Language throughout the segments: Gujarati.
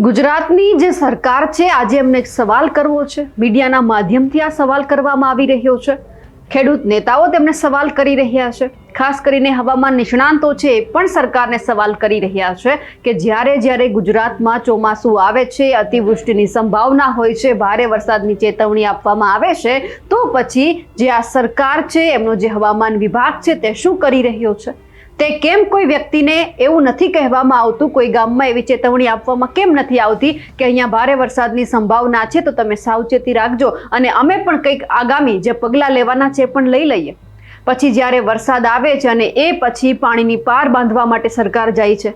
ગુજરાતની જે સરકાર છે, આજે એમને સવાલ કરવો છે. મીડિયાના માધ્યમથી આ સવાલ કરવામાં આવી રહ્યો છે. ખેડૂત નેતાઓ તેમને સવાલ કરી રહ્યા છે. ખાસ કરીને હવામાન નિષ્ણાંતો છે, એ પણ સરકારને સવાલ કરી રહ્યા છે કે જ્યારે જ્યારે ગુજરાતમાં ચોમાસું આવે છે, અતિવૃષ્ટિની સંભાવના હોય છે, ભારે વરસાદની ચેતવણી આપવામાં આવે છે, તો પછી જે આ સરકાર છે, એમનો જે હવામાન વિભાગ છે, તે શું કરી રહ્યો છે? તે કેમ કોઈ વ્યક્તિને એવું નથી કહેવામાં આવતું? કોઈ ગામમાં એવી ચેતવણી આપવામાં કેમ નથી આવતી કે અહીંયા ભારે વરસાદની સંભાવના છે તો તમે સાવચેતી રાખજો અને અમે પણ કંઈક આગામી જે પગલાં લેવાના છે પણ લઈ લઈએ. પછી જ્યારે વરસાદ આવે છે અને એ પછી પાણીની પાર બાંધવા માટે સરકાર જાય છે.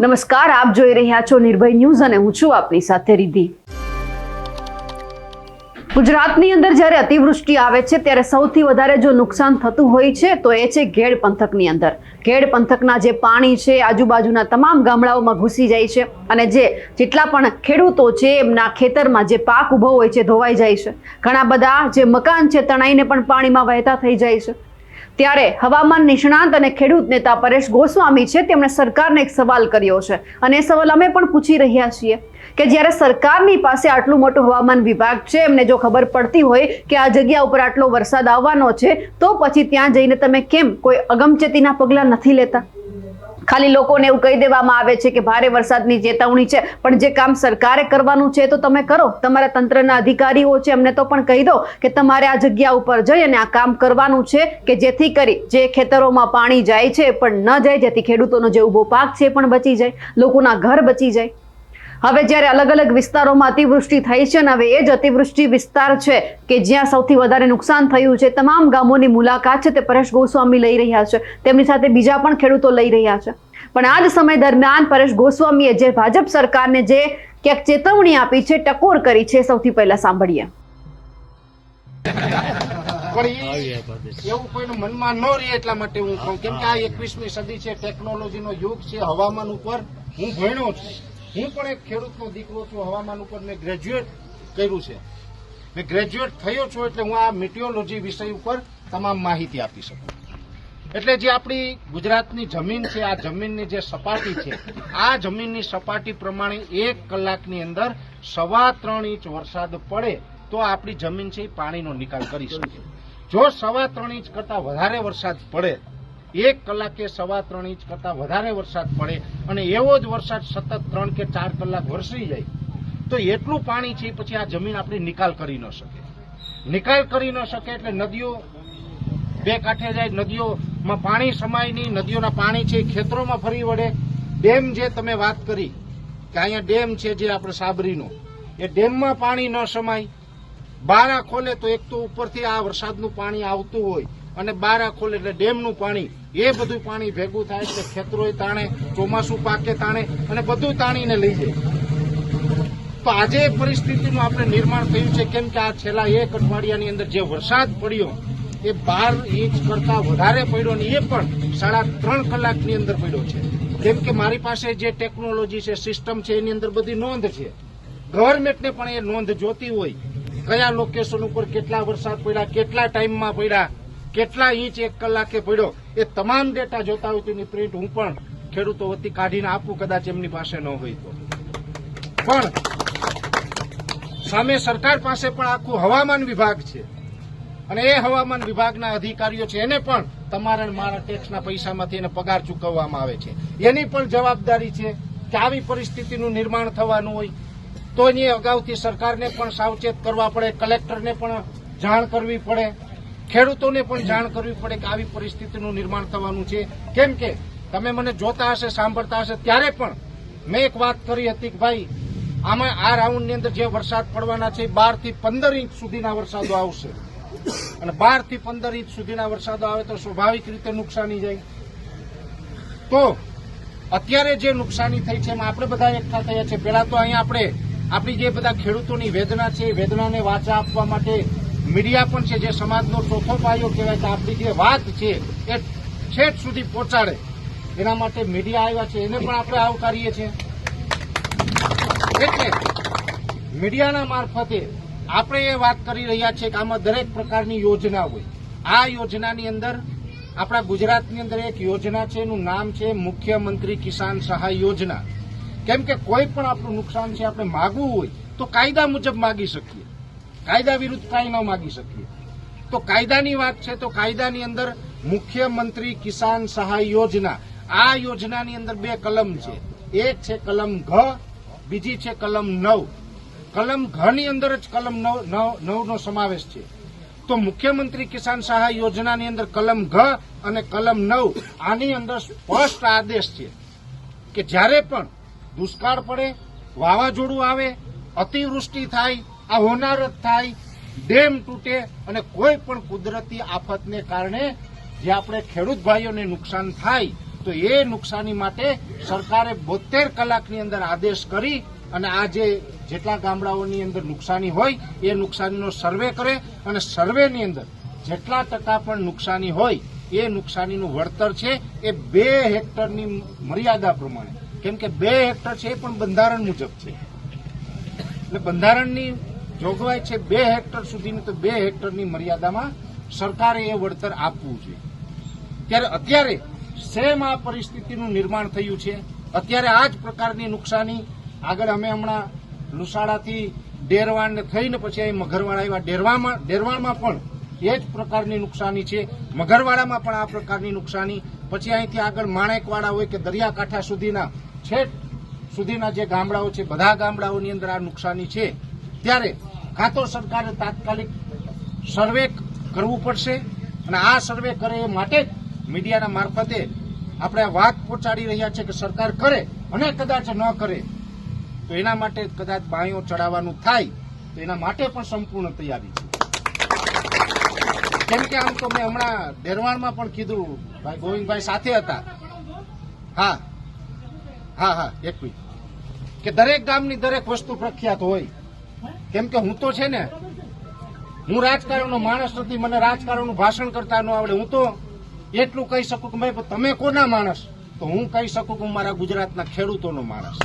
નમસ્કાર, આપ જોઈ રહ્યા છો નિર્ભય ન્યૂઝ અને હું છું આપની સાથે રીધિ ગુજરાતની અંદર જ્યારે અતિવૃષ્ટિ આવે છે, ત્યારે સૌથી વધારે જો નુકસાન થતું હોય છે, તો એ છે ઘેડ પંથકની અંદર. ઘેડ પંથકના જે પાણી છે, આજુબાજુના તમામ ગામડાઓમાં ઘૂસી જાય છે અને જે જેટલા પણ ખેડૂતો છે, એમના ખેતરમાં જે પાક ઊભો હોય છે, ધોવાઈ જાય છે. ઘણા બધા જે મકાન છે, તણાઈને પણ પાણીમાં વહેતા થઈ જાય છે. ત્યારે હવામાન નિષ્ણાંત અને ખેડૂત નેતા પરેશ ગોસ્વામી છે તેમણે સરકારને એક સવાલ કર્યો છે. અને એ સવાલ અમે પણ પૂછી રહ્યા છીએ કે જ્યારે સરકારની પાસે આટલું મોટું હવામાન વિભાગ છે, એમને જો ખબર પડતી હોય કે આ જગ્યા ઉપર આટલો વરસાદ આવવાનો છે, તો પછી ત્યાં જઈને તમે કેમ કોઈ અગમચેતીના પગલાં નથી લેતા? ખાલી લોકોને એવું કહી દેવામાં આવે છે કે ભારે વરસાદની ચેતવણી છે. પણ જે કામ સરકારે કરવાનું છે તો તમે કરો. તમારા તંત્રના અધિકારીઓ છે, એમને તો પણ કહી દો કે તમારે આ જગ્યા ઉપર જઈ અને આ કામ કરવાનું છે કે જેથી કરી જે ખેતરોમાં પાણી જાય છે પણ ન જાય, જેથી ખેડૂતોનો જે ઊભો પાક છે પણ બચી જાય, લોકોના ઘર બચી જાય. હવે જ્યારે અલગ અલગ વિસ્તારોમાં અતિવૃષ્ટિ થઈ છે ને હવે એ જ અતિવૃષ્ટિ વિસ્તાર છે કે જ્યાં સૌથી વધારે નુકસાન થયું છે, તમામ ગામોની મુલાકાત છે તે પરેશ ગોસ્વામી લઈ રહ્યા છે. તેમની સાથે બીજા પણ ખેડૂતો લઈ રહ્યા છે. પણ આ જ સમય દરમિયાન પરેશ ગોસ્વામીએ જે ભાજપ સરકારને જે ક્યાંક ચેતવણી આપી છે, ટકોર કરી છે, સૌથી પહેલા સાંભળીએ. એવું કોઈનું મનમાં ન રહે એટલા માટે હું કહું. કેમ કે આ એકવીસમી સદી છે, ટેકનોલોજીનો યુગ છે, હવામાન ઉપર હું ભણ્યો છું હું પણ એક ખેડૂતનો દીકરો છું, હવામાન ઉપર મેં ગ્રેજ્યુએટ કર્યું છે. મેં ગ્રેજ્યુએટ થયો છું એટલે હું આ મિટિયોલોજી વિષય ઉપર તમામ માહિતી આપી શકું એટલે જે આપણી ગુજરાતની જમીન છે, આ જમીનની જે સપાટી છે, આ જમીનની સપાટી પ્રમાણે એક કલાકની અંદર સવા ત્રણ ઇંચ વરસાદ પડે તો આપણી જમીન છે એ પાણીનો નિકાલ કરી શકે જો સવા ત્રણ ઇંચ કરતાં વધારે વરસાદ પડે એક કલાકે સવા ત્રણ ઇંચ કરતા વધારે વરસાદ પડે અને એવો જ વરસાદ સતત ત્રણ કે ચાર કલાક વરસી જાય, તો એટલું પાણી છે પછી આ જમીન આપણી નિકાલ કરી ન શકે. નિકાલ કરી ન શકે એટલે નદીઓ બે કાંઠે જાય, નદીઓમાં પાણી સમાય નહીં, નદીઓના પાણી છે ખેતરોમાં ફરી વળે. ડેમ જે તમે વાત કરી કે અહીંયા ડેમ છે જે આપણે સાબરીનો, એ ડેમમાં પાણી ન સમાય. બારા ખોલે તો એક તો ઉપરથી આ વરસાદનું પાણી આવતું હોય. અને બારા ખોલ એટલે ડેમનું પાણી. એ બધું પાણી ભેગું થાય એટલે ખેતરોય તાણે, ચોમાસું પાકે તાણે અને બધું તાણીને લઈ જાય. તો આજે પરિસ્થિતિનું આપણે નિર્માણ થયું છે. કેમ કે આ છેલ્લા એક અઠવાડિયાની અંદર જે વરસાદ પડ્યો, એ બાર ઇંચ કરતા વધારે પડ્યો અને એ પણ સાડા ત્રણ કલાકની અંદર પડ્યો છે. કેમ કે મારી પાસે જે ટેકનોલોજી છે, સિસ્ટમ છે, એની અંદર બધી નોંધ છે. ગવર્મેન્ટને પણ એ નોંધ જોતી હોય. કયા લોકેશન ઉપર કેટલા વરસાદ પડ્યા, કેટલા ટાઈમમાં પડ્યા કેટલા ઇંચ એક કલાકે પડ્યો, એ તમામ ડેટા જોતા હોય તેની પ્રિન્ટ હું પણ ખેડૂતો વતી કાઢીને આપું, કદાચ એમની પાસે ન હોય તો. પણ સામે સરકાર પાસે પણ આખું હવામાન વિભાગ છે. અને એ હવામાન વિભાગના અધિકારીઓ છે, એને પણ તમારા મારા ટેક્સના પૈસામાંથી એને પગાર ચૂકવવામાં આવે છે. એની પણ જવાબદારી છે કે આવી પરિસ્થિતિનું નિર્માણ થવાનું હોય. તો એની અગાઉથી સરકારને પણ સાવચેત કરવા પડે, કલેક્ટરને પણ જાણ કરવી પડે. ખેડૂતોને પણ જાણ કરવી પડે કે આવી પરિસ્થિતિનું નિર્માણ થવાનું છે. કેમ કે તમે મને જોતા હશે, સાંભળતા હશે, ત્યારે પણ મેં એક વાત કરી હતી કે ભાઈ, આમાં આ રાઉન્ડની અંદર જે વરસાદ પડવાના છે બારથી પંદર ઇંચ સુધીના વરસાદો આવશે. અને બારથી પંદર ઇંચ સુધીના વરસાદો આવે તો સ્વાભાવિક રીતે નુકસાની જાય. તો અત્યારે જે નુકસાની થઈ છે, એમાં આપણે બધા એકઠા થયા છે. પેલા તો અહીંયા આપણે આપણી જે બધા ખેડૂતોની વેદના છે, એ વેદનાને વાચા આપવા માટે મીડિયા પણ છે, જે સમાજનો ચોથો પાયો કહેવાય કે આપણી જે વાત છે, એ છેક સુધી પહોંચાડે. એના માટે મીડિયા આવ્યા છે, એને પણ આપણે આવકારીએ છીએ. એટલે મીડિયાના મારફતે આપણે એ વાત કરી રહ્યા છીએ કે આમાં દરેક પ્રકારની યોજના હોય. આ યોજનાની અંદર આપણા ગુજરાતની અંદર એક યોજના છે, એનું નામ છે મુખ્યમંત્રી કિસાન સહાય યોજના. કેમ કે કોઈ પણ આપણું નુકસાન છે, આપણે માગવું હોય તો કાયદા મુજબ માગી શકીએ. કાયદા વિરુદ્ધ કાંઈ ન માગી શકીએ. તો કાયદાની વાત છે, તો કાયદાની અંદર મુખ્યમંત્રી કિસાન સહાય યોજના. આ યોજનાની અંદર બે કલમ છે. એક છે કલમ ઘ, બીજી છે કલમ નવ. કલમ ઘની અંદર જ કલમ નવ, નવ- નવનો સમાવેશ છે. તો મુખ્યમંત્રી કિસાન સહાય યોજનાની અંદર કલમ ઘ અને કલમ નવ, આની અંદર સ્પષ્ટ આદેશ છે કે જ્યારે પણ દુષ્કાળ પડે, વાવાઝોડું આવે, અતિવૃષ્ટિ થાય આ હોનારત થાય, ડેમ તૂટે અને કોઈ પણ કુદરતી આફતને કારણે જે આપણે ખેડૂત ભાઈઓને નુકસાન થાય, તો એ નુકસાની માટે સરકારે બોતેર કલાકની અંદર આદેશ કરી અને આ જે જેટલા ગામડાઓની અંદર નુકસાની હોય, એ નુકસાનીનો સર્વે કરે અને સર્વેની અંદર જેટલા ટકા પણ નુકસાની હોય, એ નુકસાનીનું વળતર છે એ બે હેક્ટરની મર્યાદા પ્રમાણે. કેમ કે બે હેક્ટર છે એ પણ બંધારણ મુજબ છે. એટલે બંધારણની જોગવાઈ છે બે હેક્ટર સુધીની તો બે હેક્ટરની મર્યાદામાં સરકારે એ વળતર આપવું જોઈએ. ત્યારે અત્યારે સેમ આ પરિસ્થિતિનું નિર્માણ થયું છે. અત્યારે આ જ પ્રકારની નુકસાની આગળ અમે હમણાં લુસાડાથી ડેરવાણને થઈને પછી અહીં મગરવાડા આવ્યા. ડેરવામાં ડેરવાણમાં પણ એ જ પ્રકારની નુકસાની છે. મગરવાડામાં પણ આ પ્રકારની નુકસાની. પછી અહીંથી આગળ માણેકવાડા હોય કે દરિયાકાંઠા સુધીના છેક સુધીના જે ગામડાઓ છે, બધા ગામડાઓની અંદર આ નુકસાની છે. ત્યારે કાં તો સરકારે તાત્કાલિક સર્વે કરવું પડશે અને આ સર્વે કરે એ માટે જ મીડિયાના મારફતે આપણે વાત પહોંચાડી રહ્યા છે કે સરકાર કરે અને કદાચ ન કરે, તો એના માટે કદાચ બાયો ચડાવવાનું થાય, તો એના માટે પણ સંપૂર્ણ તૈયારી છે. કેમ કે આમ તો મેં હમણાં ડેરવાણમાં પણ કીધું, ભાઈ ગોવિંદભાઈ સાથે હતા. હા હા હા, એક મિનિટ. કે દરેક ગામની દરેક વસ્તુ પ્રખ્યાત હોય કેમ કે હું તો છે ને, હું રાજકારણનો માણસ નથી, મને રાજકારણનું ભાષણ કરતા ન આવડે. હું તો એટલું કહી શકું કે, ભાઈ તમે કોના માણસ? તો હું કહી શકું કે મારા ગુજરાતના ખેડૂતોનો માણસ.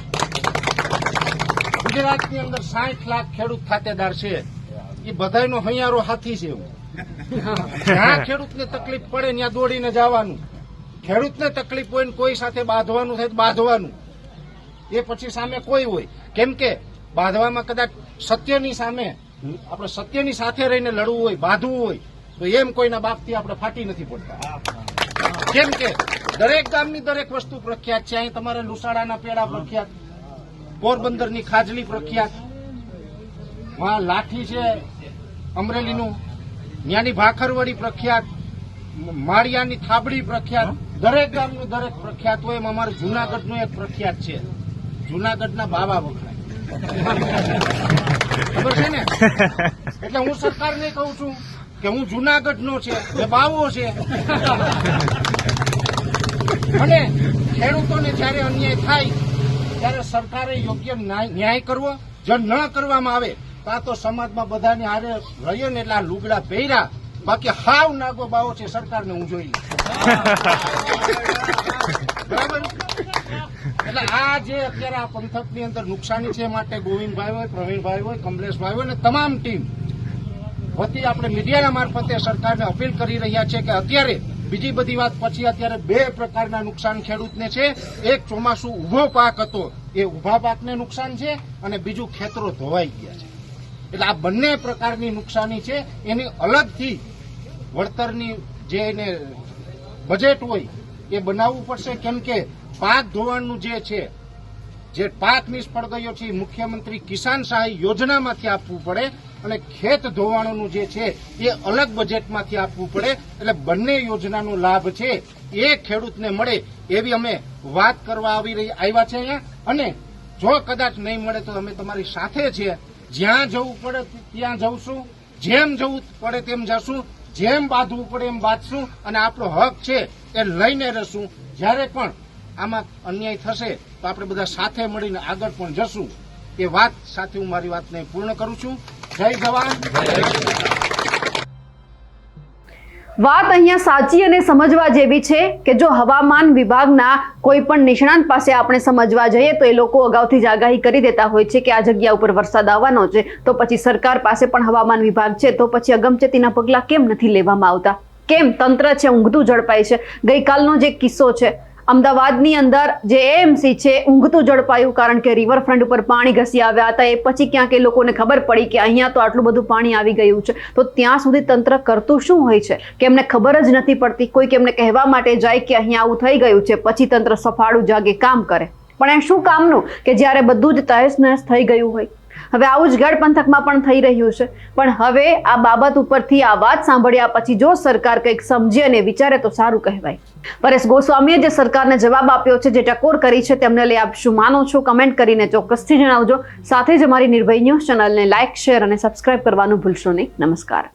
ગુજરાતની અંદર સાઠ લાખ ખેડૂત ખાતેદાર છે. એ બધાયનો હૈયારો હાથી છે હું. જ્યાં ખેડૂતને તકલીફ પડે, ત્યાં દોડીને જવાનું. ખેડૂતને તકલીફ હોય ને કોઈ સાથે બાંધવાનું થાય બાંધવાનું. એ પછી સામે કોઈ હોય. કેમ કે બાંધવામાં કદાચ સત્યની સામે આપણે સત્યની સાથે રહીને લડવું હોય, બાંધવું હોય, તો એમ કોઈના બાપથી આપણે ફાટી નથી પડતા. કેમ કે દરેક ગામની દરેક વસ્તુ પ્રખ્યાત છે. અહીં તમારે લુસાડાના પેડા પ્રખ્યાત, પોરબંદરની ખાજલી પ્રખ્યાત વहाँ લાઠી છે અમરેલીનું, ત્યાંની ભાખરવડી પ્રખ્યાત, માળિયાની થાબડી પ્રખ્યાત, દરેક ગામનું દરેક પ્રખ્યાત હોય એમ અમારે જુનાગઢનું એક પ્રખ્યાત છે. જુનાગઢના બાબા વખણાય. ને? એટલે હું સરકારને કહું છું કે હું જુનાગઢનો છે જે બાવો છે. અને ખેડૂતોને જ્યારે અન્યાય થાય, ત્યારે સરકારે યોગ્ય ન્યાય કરવો. જો ન કરવામાં આવે, તો આ તો સમાજમાં બધાને હારે રહીએ ને એટલે આ લુગડા પહેર્યા. બાકી હાવ નાગો બાવો છે સરકારને, હું જોઈ બરાબર? એટલે આ જે અત્યારે આ પંથકની અંદર નુકસાની છે માટે ગોવિંદભાઈ હોય, પ્રવીણભાઈ હોય, કમલેશભાઈ હોય ને તમામ ટીમ. વતી આપણે મીડિયાના મારફતે સરકારને અપીલ કરી રહ્યા છે કે અત્યારે બીજી બધી વાત પછી અત્યારે બે પ્રકારના નુકસાન ખેડૂતને છે. એક ચોમાસું ઊભો પાક હતો, એ ઊભા પાકને નુકસાન છે અને બીજું ખેતરો ધોવાઈ ગયા છે. એટલે આ બંને પ્રકારની નુકસાની છે. એની અલગથી વળતરની જે એને બજેટ હોય એ બનાવવું પડશે. કેમ કે પાક ધોવાણનું જે છે, જે પાક નિષ્ફળ ગયો છે મુખ્યમંત્રી કિસાન સહાય યોજનામાંથી આપવું પડે અને ખેત ધોવાણોનું જે છે, એ અલગ બજેટમાંથી આપવું પડે. એટલે બંને યોજનાનો લાભ છે, એ ખેડૂતને મળે એવી અમે વાત કરવા આવી રહી, આવ્યા છે અહીંયા. અને જો કદાચ નહીં મળે તો અમે તમારી સાથે છીએ જ્યાં જવું પડે ત્યાં જવશું. જેમ જવું પડે તેમ જશું. જેમ બાંધવું પડે એમ બાંધશું. અને આપણો હક છે એ લઈને રહેશું જ્યારે પણ આમાં અન્યાય થશે તો આપણે બધા સાથે મળીને આગળ પણ જશું. એ વાત સાથે હું મારી વાતને પૂર્ણ કરું છું. જય જવાન. વાત અહીંયા સાચી અને સમજવા જેવી છે કે જો હવામાન વિભાગના કોઈ પણ નિષ્ણાંત પાસે આપણે સમજવા જઈએ તો એ લોકો અગાઉથી જ આગાહી કરી દેતા હોય છે કે આ જગ્યા ઉપર વરસાદ આવવાનો છે. તો પછી સરકાર પાસે પણ હવામાન વિભાગ છે, તો પછી અગમચેતીના પગલાં કેમ નથી લેવામાં આવતા? કેમ તંત્ર છે, ઊંઘતું ઝડપાય છે? ગઈકાલનો જે કિસ્સો છે અમદાવાદની અંદર જે એએમસી છે, ઊંઘતું ઝડપાયું કારણ કે રિવરફ્રન્ટ ઉપર પાણી ઘસી આવ્યા હતા. એ પછી ક્યાંક એ લોકોને ખબર પડી કે અહીંયા તો આટલું બધું પાણી આવી ગયું છે. તો ત્યાં સુધી તંત્ર કરતું શું હોય છે? કે એમને ખબર જ નથી પડતી. કોઈક એમને કહેવા માટે જાય કે અહીંયા આવું થઈ ગયું છે, પછી તંત્ર સફાળું જાગે, કામ કરે. પણ એ શું કામનું? કે જ્યારે બધું જ તહેસ નહેસ થઈ ગયું હોય. હવે આવું જ ગઢ પંથકમાં પણ થઈ રહ્યું છે. પણ હવે આ બાબત ઉપરથી આ વાત સાંભળ્યા પછી જો સરકાર કંઈક સમજે અને વિચારે તો સારું કહેવાય. પરેશ ગોસ્વામીએ જે સરકારને જવાબ આપ્યો છે, જે ટકોર કરી છે, તેમને લઈ આપ શું માનો છો? કમેન્ટ કરીને ચોક્કસથી જણાવજો. સાથે જ અમારી નિર્ભય ન્યૂઝ ચેનલને લાઇક શેર અને સબસ્ક્રાઇબ કરવાનું ભૂલશો નહીં. નમસ્કાર.